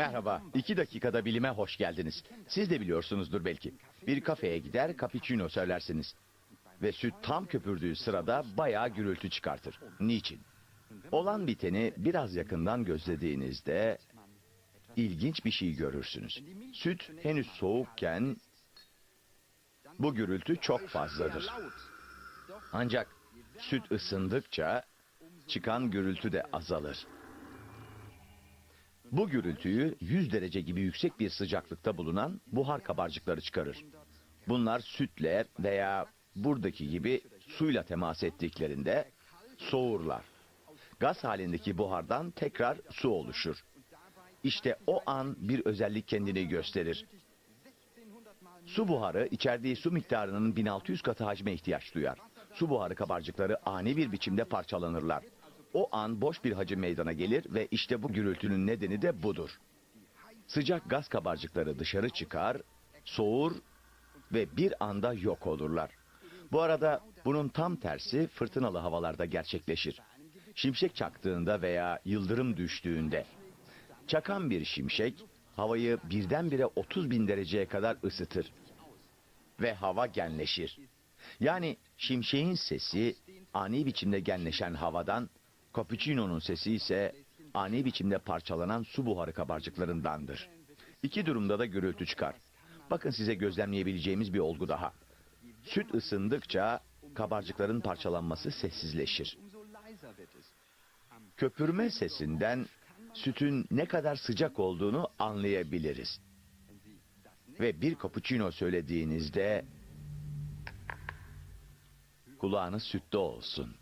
Merhaba, iki dakikada bilime hoş geldiniz. Siz de biliyorsunuzdur belki. Bir kafeye gider, cappuccino söylersiniz. Ve süt tam köpürdüğü sırada bayağı gürültü çıkartır. Niçin? Olan biteni biraz yakından gözlediğinizde ilginç bir şey görürsünüz. Süt henüz soğukken bu gürültü çok fazladır. Ancak süt ısındıkça çıkan gürültü de azalır. Bu gürültüyü 100 derece gibi yüksek bir sıcaklıkta bulunan buhar kabarcıkları çıkarır. Bunlar sütle veya buradaki gibi suyla temas ettiklerinde soğurlar. Gaz halindeki buhardan tekrar su oluşur. İşte o an bir özellik kendini gösterir. Su buharı içerdiği su miktarının 1600 katı hacme ihtiyaç duyar. Su buharı kabarcıkları ani bir biçimde parçalanırlar. O an boş bir hacim meydana gelir ve işte bu gürültünün nedeni de budur. Sıcak gaz kabarcıkları dışarı çıkar, soğur ve bir anda yok olurlar. Bu arada bunun tam tersi fırtınalı havalarda gerçekleşir. Şimşek çaktığında veya yıldırım düştüğünde. Çakan bir şimşek havayı birdenbire 30 bin dereceye kadar ısıtır. Ve hava genleşir. Yani şimşeğin sesi ani biçimde genleşen havadan, cappuccino'nun sesi ise ani biçimde parçalanan su buharı kabarcıklarındandır. İki durumda da gürültü çıkar. Bakın size gözlemleyebileceğimiz bir olgu daha. Süt ısındıkça kabarcıkların parçalanması sessizleşir. Köpürme sesinden sütün ne kadar sıcak olduğunu anlayabiliriz. Ve bir cappuccino söylediğinizde kulağınız sütte olsun.